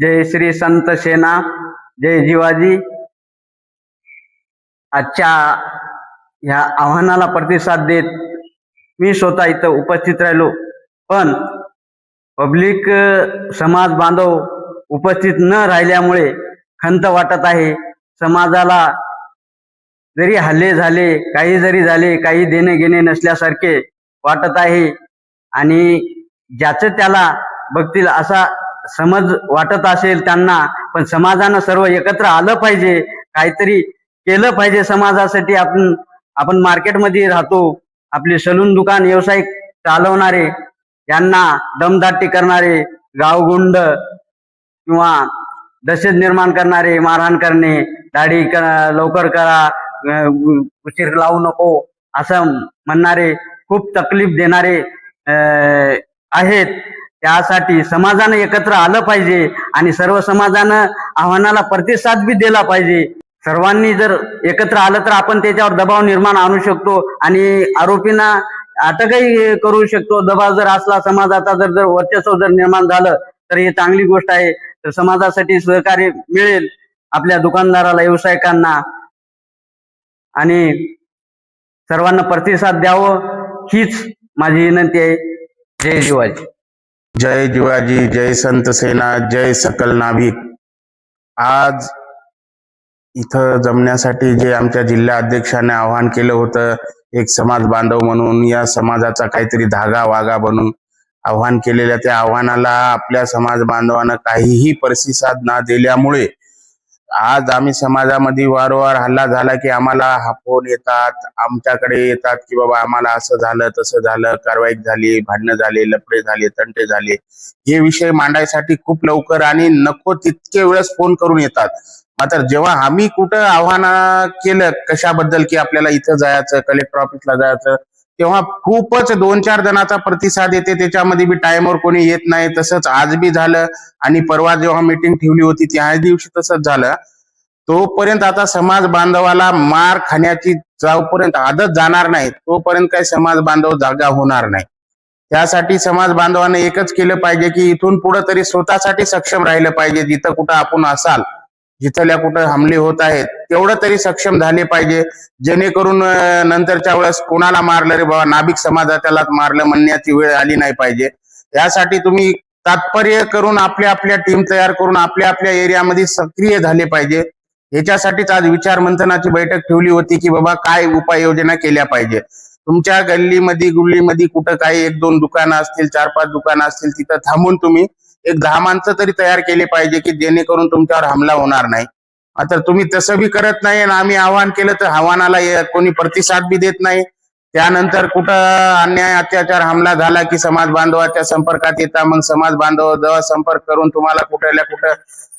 जय श्री संत सेना जय जिवाजी. आजच्या ह्या आव्हानाला प्रतिसाद देत मी स्वतः इथं उपस्थित राहिलो. पण पब्लिक समाज बांधव उपस्थित न राहिल्यामुळे खंत वाटत आहे. समाजाला जरी हल्ले झाले काही जरी झाले काही देणे घेणे नसल्यासारखे वाटत आहे. आणि ज्याचं त्याला बघतील असा समज वाटत असेल त्यांना पण समाजानं सर्व एकत्र आलं पाहिजे काहीतरी केलं पाहिजे समाजासाठी आपण आपण मार्केटमध्ये राहतो आपले सलून दुकान व्यवसाय चालवणारे यांना दमदाटी करणारे गावगुंड किंवा दशेत निर्माण करणारे मारहाण करणे दाढी करा लवकर करा उशीर लावू नको असं म्हणणारे खूप तकलीफ देणारे आहेत. त्यासाठी समाजानं एकत्र आलं पाहिजे आणि सर्व समाजानं आव्हानाला प्रतिसाद बी दिला पाहिजे. सर्वांनी जर एकत्र आलं तर आपण त्याच्यावर दबाव निर्माण आणू शकतो आणि आरोपींना अटकही करू शकतो. दबाव जर असला समाजाचा जर जर वर्चस्व जर निर्माण झालं तर ही चांगली गोष्ट आहे. तर समाजासाठी सहकार्य मिळेल आपल्या दुकानदाराला व्यावसायिकांना. आणि सर्वांना प्रतिसाद द्यावं हीच माझी विनंती आहे. जय शिवाजी. जय जिवाजी जय संत सेना जय सकल नाभिक आज इथं जमण्यासाठी जे आमच्या जिल्हा अध्यक्षाने आवाहन केलं होतं एक समाज बांधव म्हणून या समाजाचा काहीतरी धागा वागा बनून आव्हान केलेल्या त्या आव्हानाला आपल्या समाज बांधवानं काहीही प्रतिसाद ना दिल्यामुळे आज आम्ही समाजामध्ये वारंवार हल्ला झाला की आम्हाला हा फोन येतात आमच्याकडे येतात की बाबा आम्हाला असं झालं तसं झालं कारवाई झाली भांडणं झाले लपडे झाले तंटे झाले. हे विषय मांडायसाठी खूप लवकर आणि नको तितके वेळेस फोन करून येतात. मात्र जेव्हा आम्ही कुठं आव्हान केलं कशाबद्दल की आपल्याला इथं जायचं कलेक्टर ऑफिसला जायचं तेव्हा खूपच दोन चार जणांचा प्रतिसाद येते. त्याच्यामध्ये बी टाइमवर कोणी येत नाही. तसंच आज बी झालं आणि परवा जेव्हा मीटिंग ठेवली होती त्या दिवशी तसंच झालं. तोपर्यंत आता समाज बांधवाला मार खाण्याची जोपर्यंत आदत जाणार नाही. तोपर्यंत काही समाज बांधव जागा होणार नाही. त्यासाठी समाज बांधवाने एकच केलं पाहिजे की इथून पुढे तरी स्वतःसाठी सक्षम राहिलं पाहिजे जिथं कुठं आपण असाल. जिथल्या कुठं हमले होत आहेत तेवढं तरी सक्षम झाले पाहिजे. जेणेकरून नंतरच्या वेळेस कोणाला मारलं रे बाबा? नाभिक समाजाला मारलं म्हणण्याची वेळ आली नाही पाहिजे. यासाठी तुम्ही तात्पर्य करून आपल्या आपल्या टीम तयार करून आपल्या आपल्या एरियामध्ये सक्रिय झाले पाहिजे. याच्यासाठीच आज विचार मंथनाची बैठक ठेवली होती की बाबा काय उपाययोजना केल्या पाहिजे. तुमच्या गल्लीमध्ये गुल्लीमध्ये कुठं काही एक दोन दुकानं असतील चार पाच दुकानं असतील तिथं थांबून तुम्ही एक दहा माणसं तरी तयार केली पाहिजे की जेणेकरून तुमच्यावर हमला होणार नाही. आता तुम्ही तसं बी करत नाही आणि आम्ही आव्हान केलं तर आव्हानाला कोणी प्रतिसाद बी देत नाही. त्यानंतर कुठं अन्याय अत्याचार हमला झाला की समाज बांधवाच्या संपर्कात येता मग समाज बांधव जवळ संपर्क करून तुम्हाला कुठल्या कुठं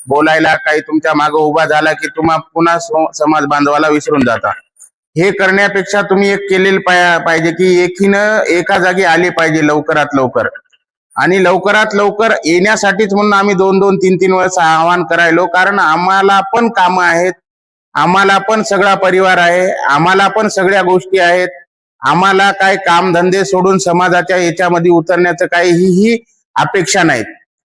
बोलायला काही तुमच्या मागे उभा झाला की तुम्हा पुन्हा समाज बांधवाला विसरून जाता. हे करण्यापेक्षा तुम्ही एक केलेलं पाहिजे की एकीनं एका जागी आले पाहिजे लवकरात लवकर. आणि लवकरात लवकर येण्यासाठीच म्हणून आम्ही दोन दोन तीन तीन वेळेस आवाहन करायलो. कारण आम्हाला पण कामं आहेत. आम्हाला पण सगळा परिवार आहे. आम्हाला पण सगळ्या गोष्टी आहेत. आम्हाला काय कामधंदे सोडून समाजाच्या याच्यामध्ये उतरण्याचं काहीही अपेक्षा नाहीत.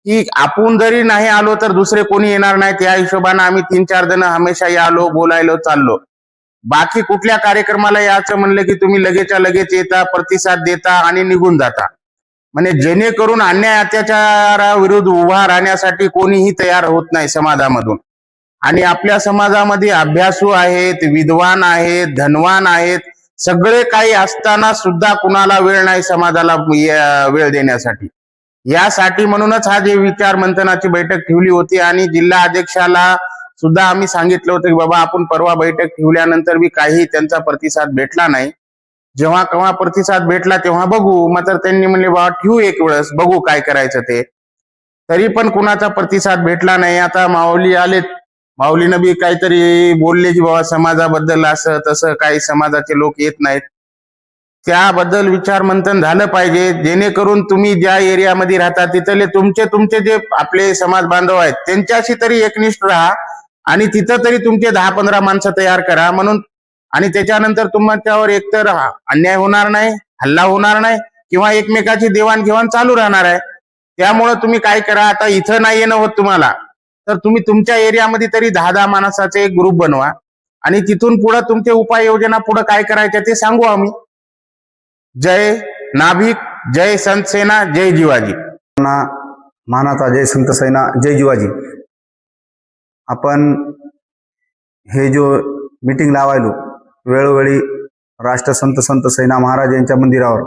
की आपण जरी नाही आलो तर दुसरे कोणी येणार नाहीत या हिशोबानं आम्ही तीन चार जण हमेशा यालो बोलायलो चाललो. बाकी कुठल्या कार्यक्रमाला याचं म्हणलं की तुम्ही लगेचच्या लगेच येता प्रतिसाद देता आणि निघून जाता. म्हणजे जेणेकरून अन्याय अत्याचाराविरुद्ध उभा राहण्यासाठी कोणीही तयार होत नाही समाजामधून. आणि आपल्या समाजामध्ये अभ्यासू आहेत विद्वान आहेत धनवान आहेत सगळे काही असताना सुद्धा कुणाला वेळ नाही समाजाला वेळ देण्यासाठी. यासाठी म्हणूनच हा जे विचार मंथनाची बैठक ठेवली होती आणि जिल्हा अध्यक्षाला सुद्धा आम्ही सांगितलं होतं की बाबा आपण परवा बैठक ठेवल्यानंतर बी काही त्यांचा प्रतिसाद भेटला नाही. जेव्हा केव्हा प्रतिसाद भेटला तेव्हा बघू. मात्र त्यांनी म्हणले बाबा ठेवू एक वेळेस. बघू काय करायचं ते. तरी पण कुणाचा प्रतिसाद भेटला नाही. आता माऊली आलेत. माऊलीनं बी काहीतरी बोलले की बाबा समाजाबद्दल असं तसं काही समाजाचे लोक येत नाहीत. त्याबद्दल विचार मंथन झालं पाहिजे. जेणेकरून तुम्ही ज्या एरियामध्ये राहता तिथले तुमचे तुमचे जे आपले समाज बांधव आहेत त्यांच्याशी तरी एकनिष्ठ राहा आणि तिथं तरी तुमचे दहा पंधरा माणसं तयार करा. म्हणून आणि त्याच्यानंतर तुमच्यावर एकतर अन्याय होणार नाही हल्ला होणार नाही किंवा एकमेकाची देवाणघेवाण चालू राहणार आहे. त्यामुळं तुम्ही काय करा आता इथं नाही येणं होत तुम्हाला. तर तुम्ही तुमच्या एरियामध्ये तरी दहा दहा माणसाचे एक ग्रुप बनवा. आणि तिथून पुढे तुमचे उपाययोजना पुढे काय करायच्या ते सांगू आम्ही. जय नाभिक जय संत सेना जय जिवाजी. मानाचा जय संत सेना जय जिवाजी. आपण हे जो मीटिंग लावायलो वेळोवेळी राष्ट्रसंत संत सेना महाराज यांच्या मंदिरावर.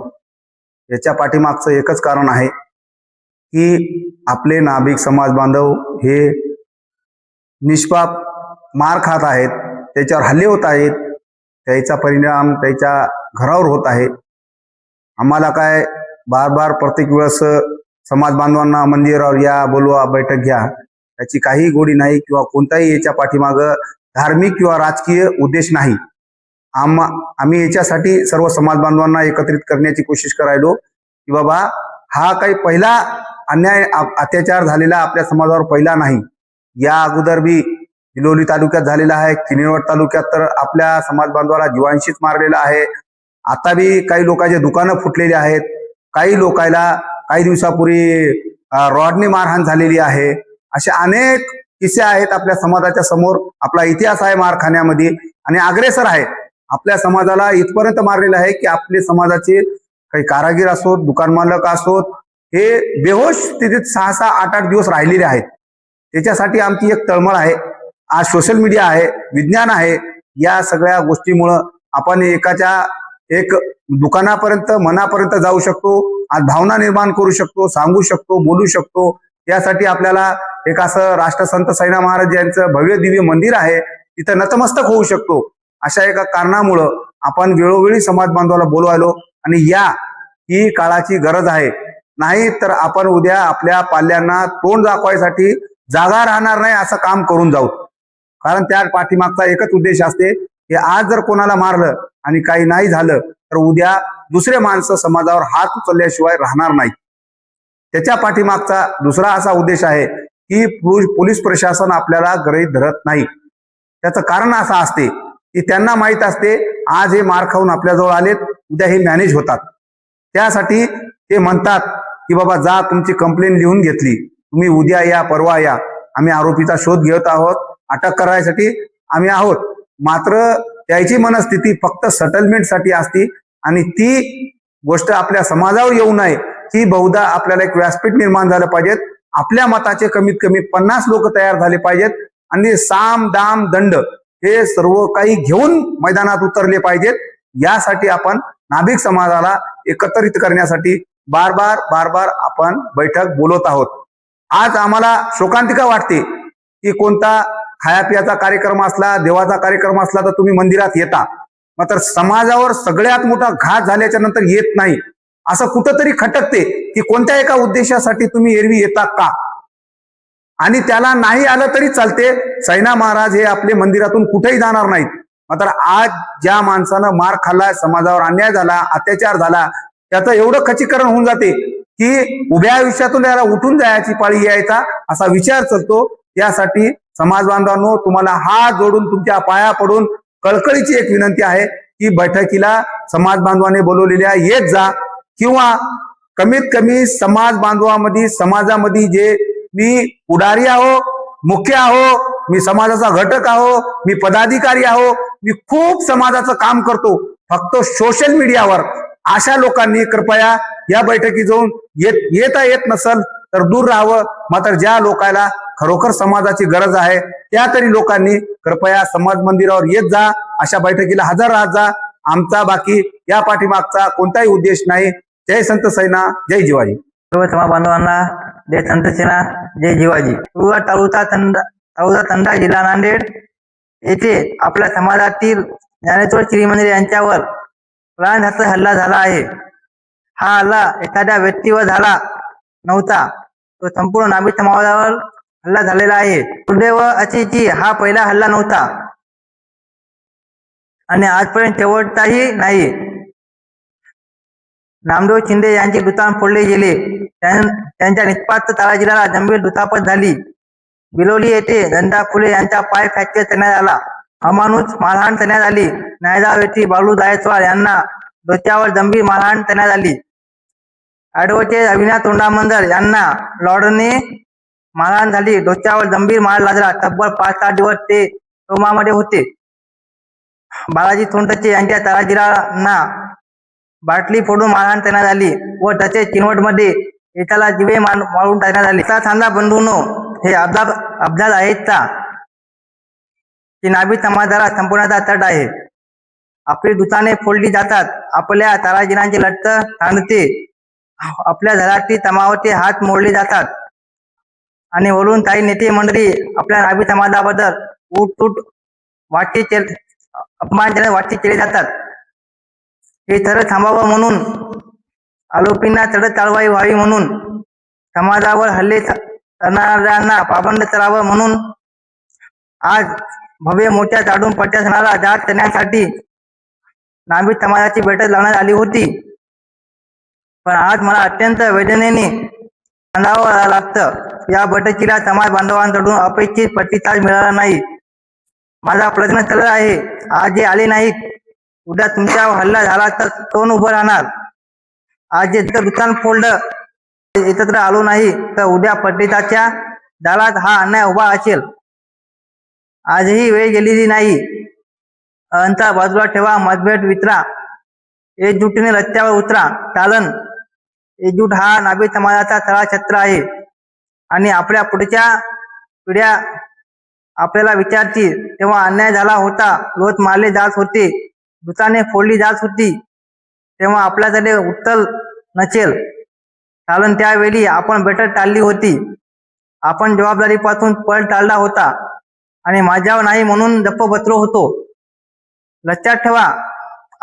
याच्या पाठीमागचं एकच कारण आहे की आपले नाभिक समाज बांधव हे निष्पाप मार खात आहेत त्याच्यावर हल्ले होत आहेत त्याचा परिणाम त्याच्या घरावर होत आहे. आम्हाला काय बार बार प्रत्येक वेळेस समाज बांधवांना मंदिरावर या बोलवा बैठक घ्या याची काही गोडी नाही किंवा कोणताही याच्या पाठीमागं धार्मिक किंवा राजकीय उद्देश नाही. आम आम्ही याच्यासाठी सर्व समाज बांधवांना एकत्रित करण्याची कोशिश करायलो की बाबा हा काही पहिला अन्याय अत्याचार झालेला आपल्या समाजावर पहिला नाही. या अगोदर बी हिलोली तालुक्यात झालेला आहे किनवट तालुक्यात तर आपल्या समाज बांधवाला जीवांशीच मारलेला आहे. आता बी काही लोकांचे दुकानं फुटलेली आहेत. काही लोकायला काही दिवसापूर्वी रॉडने मारहाण झालेली आहे. असे अनेक किस्से आहेत आपल्या समाजाच्या समोर. आपला इतिहास आहे मारखान्यामध्ये आणि अग्रेसर आहे आपल्या समाजाला इथपर्यंत मारलेलं आहे की आपले समाजाचे काही कारागीर असोत दुकान मालक असोत हे बेहोश स्थितीत सहा सहा आठ आठ दिवस राहिलेले आहेत. त्याच्यासाठी आमची एक तळमळ आहे. आज सोशल मीडिया आहे विज्ञान आहे. या सगळ्या गोष्टीमुळं आपण एकाच्या एक दुकानापर्यंत मनापर्यंत जाऊ शकतो. आज भावना निर्माण करू शकतो सांगू शकतो बोलू शकतो. यासाठी आपल्याला एक असं राष्ट्रसंत सैना महाराज यांचं भव्य दिव्य मंदिर आहे. तिथं नतमस्तक होऊ शकतो. अशा एका कारणामुळं आपण वेळोवेळी समाज बांधवाला बोलवायलो. आणि या ही काळाची गरज आहे. नाही तर आपण उद्या आपल्या पाल्यांना तोंड दाखवायसाठी जागा राहणार नाही असं काम करून जाऊ. कारण त्या पाठीमागचा एकच उद्देश असते. की आज जर कोणाला मारलं आणि काही नाही झालं तर उद्या दुसरे माणसं समाजावर हात उचलल्याशिवाय राहणार नाही. त्याच्या पाठीमागचा दुसरा असा उद्देश आहे की पोलीस प्रशासन आपल्याला गृहीत धरत नाही. त्याचं कारण असं असते की त्यांना माहीत असते आज हे मार खाऊन आपल्याजवळ आलेत उद्या हे मॅनेज होतात. त्यासाठी ते म्हणतात की बाबा जा तुमची कंप्लेंट लिहून घेतली. तुम्ही उद्या या परवा या. आम्ही आरोपीचा शोध घेत आहोत. अटक करायसाठी आम्ही आहोत. मात्र त्याची मनस्थिती फक्त सेटलमेंटसाठी असती आणि ती गोष्ट आपल्या समाजावर येऊ नये. ही बहुधा आपल्याला एक व्यासपीठ निर्माण झालं पाहिजेत. आपल्या मताचे कमीत कमी पन्नास लोक तयार झाले पाहिजेत. आणि साम दाम दंड हे सर्व काही घेऊन मैदानात उतरले पाहिजेत. यासाठी आपण नाभिक समाजाला एकत्रित करण्यासाठी बार बार बार बार आपण बैठक बोलवत आहोत. आज आम्हाला शोकांतिका वाटते की कोणता खायापियाचा कार्यक्रम असला देवाचा कार्यक्रम असला तर तुम्ही मंदिरात येता. मात्र समाजावर सगळ्यात मोठा घात झाल्याच्यानंतर येत नाही. असं कुठंतरी खटकते की कोणत्या एका उद्देशासाठी तुम्ही एरवी येता का? आणि त्याला नाही आलं तरी चालते. सैना महाराज हे आपले मंदिरातून कुठेही जाणार नाहीत. मात्र आज ज्या माणसानं मार खाल्ला समाजावर अन्याय झाला अत्याचार झाला त्याचं एवढं खचीकरण होऊन जाते की उभ्या आयुष्यातून याला उठून जायची पाळी यायचा असा विचार चालतो. यासाठी समाज बांधवांनो तुम्हाला हात जोडून तुमच्या पाया पडून कळकळीची एक विनंती आहे की बैठकीला समाज बांधवाने बोलवलेल्या येत जा किंवा कमीत कमी समाज बांधवामध्ये समाजामध्ये जे मी पुढारी आहो मुख्य आहो मी समाजाचा घटक आहो मी पदाधिकारी आहो मी खूप समाजाचं काम करतो. फक्त सोशल मीडियावर अशा लोकांनी कृपया या बैठकी जाऊन येत येता येत नसल तर दूर राहावं. मात्र ज्या लोकांना खरोखर समाजाची गरज आहे त्या तरी लोकांनी कृपया समाज मंदिरावर येत जा अशा बैठकीला हजर राहत जा. आमचा बाकी या पाठीमागचा कोणताही उद्देश नाही. जय संत सैना जय जिवाजी. सर्व समाज बांधवांना जय संतसेना जय जिवाजी. सुरुवात तालुका तंडा तालुका तंडा जिल्हा नांदेड येथे आपल्या समाजातील ज्ञानेश्वर श्रीमंदिर यांच्यावर प्राणघात हल्ला झाला आहे. हा हल्ला एखाद्या व्यक्तीवर झाला नव्हता तो संपूर्ण नाभिक समाजावर हल्ला झालेला आहे. दुर्दैव अशी की हा पहिला हल्ला नव्हता. आणि आजपर्यंत शेवटचाही नाही. नामदेव शिंदे यांचे दुतान फोडले गेले. त्यांच्या निष्पात ताराजीला गंभीर दुखापत झाली. बिलोली येथे धंदा फुले यांचा पाय फ्रॅक्चर करण्यात आला. अमानुष मारहाण करण्यात आली. नायगाव येथे बालू जायसवाल यांना डोक्यावर गंभीर मारहाण करण्यात आली. ऍडव्होकेट अविनाश तोंडामंदर यांना लॉर्डने मारहाण झाली. डोक्यावर गंभीर मार लागला. तब्बल पाच सहा दिवस ते रोमामध्ये होते. बालाजी तोंडचे यांच्या ताराजीरांना बाटली फोडून मारहाण करण्यात आली व तसेच चिनवटमध्ये एकाला जिवे मार- मारून टाकण्यात आले. असा सांगा बंधूंनो हे अब्दाब अपघात आहेत का की नाभी समाजाला संपवण्याचा तट आहे. आपली दुकाने फोडली जातात. आपल्या ताराजीरांचे लट्ट सांगते आपल्या घरातील तमावते हात मोडले जातात. आणि वरून काही नेते मंडळी आपल्या नाभी समाजाबद्दल उठ उठ वाटते अपमानजनक वाटते केले जातात. हे थर थांबावं म्हणून. आरोपींना चढत कारवाई व्हावी म्हणून. समाजावर हल्ले करणाऱ्यांना पाबंद करावं म्हणून. आज भव्य मोठ्या चाडून पट्ट्या सणाला जात करण्यासाठी नाभिक समाजाची बैठक लावण्यात आली होती. पण आज मला अत्यंत वेदनेने सांगावं लागतं. या बैठकीला समाज बांधवांकडून अपेक्षित प्रतिसाद मिळाला नाही. माझा प्रश्न चालू आहे. आज जे आले नाहीत उद्या तुमच्यावर हल्ला झाला तर कोण उभं राहणार? आज जे दुकान फोल्ड एकत्र आलो नाही तर उद्या पंडिताच्या दारात हा अन्याय उभा असेल. आजही वेळ गेलेली नाही. अंतर बाजूला ठेवा मतभेद वितरा. एकजुटीने रस्त्यावर उतरा. चालन. एकजूट हा नाभी समाजाचा तळा छत्र आहे. आणि आपल्या पुढच्या पिढ्या आपल्याला विचारतील तेव्हा अन्याय झाला होता लोट मारले जात होते. दुकाने फोडली जात होती तेव्हा आपल्याकडे उत्तल नसेल कारण त्यावेळी आपण बेटर टाळली होती. आपण जबाबदारीपासून पळ टाळला होता आणि माझ्यावर नाही म्हणून दप्प बसलो होतो. लक्षात ठेवा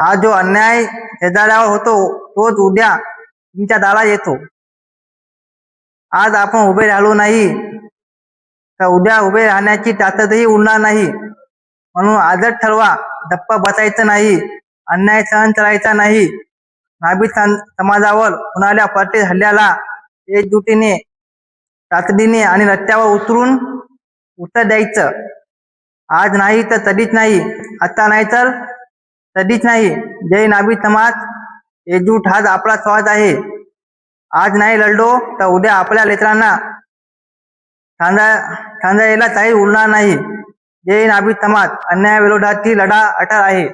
आज जो अन्याय शेजाऱ्यावर होतो तोच उद्या तुमच्या दारात येतो. आज आपण उभे राहिलो नाही तर उद्या उभे राहण्याची ताकदही उरणार नाही. म्हणून आजच ठरवा. धप्प बसायचं नाही. अन्याय सहन करायचा नाही. नाभिक समाजावर होणाऱ्या प्रत्येक हल्ल्याला एकजुटीने तातडीने आणि रस्त्यावर उतरून उत्तर द्यायचं. आज नाही तर कधीच नाही. आता नाही तर कधीच नाही. जय नाभी समाज. एकजूट हाच आपला स्वाद आहे. आज नाही लढलो तर उद्या आपल्या लेकरांना खांदा खांदा यायला काही उरणार नाही. जे नाभिक समाज अन्यायाविरोधातील लढा अटळ आहे.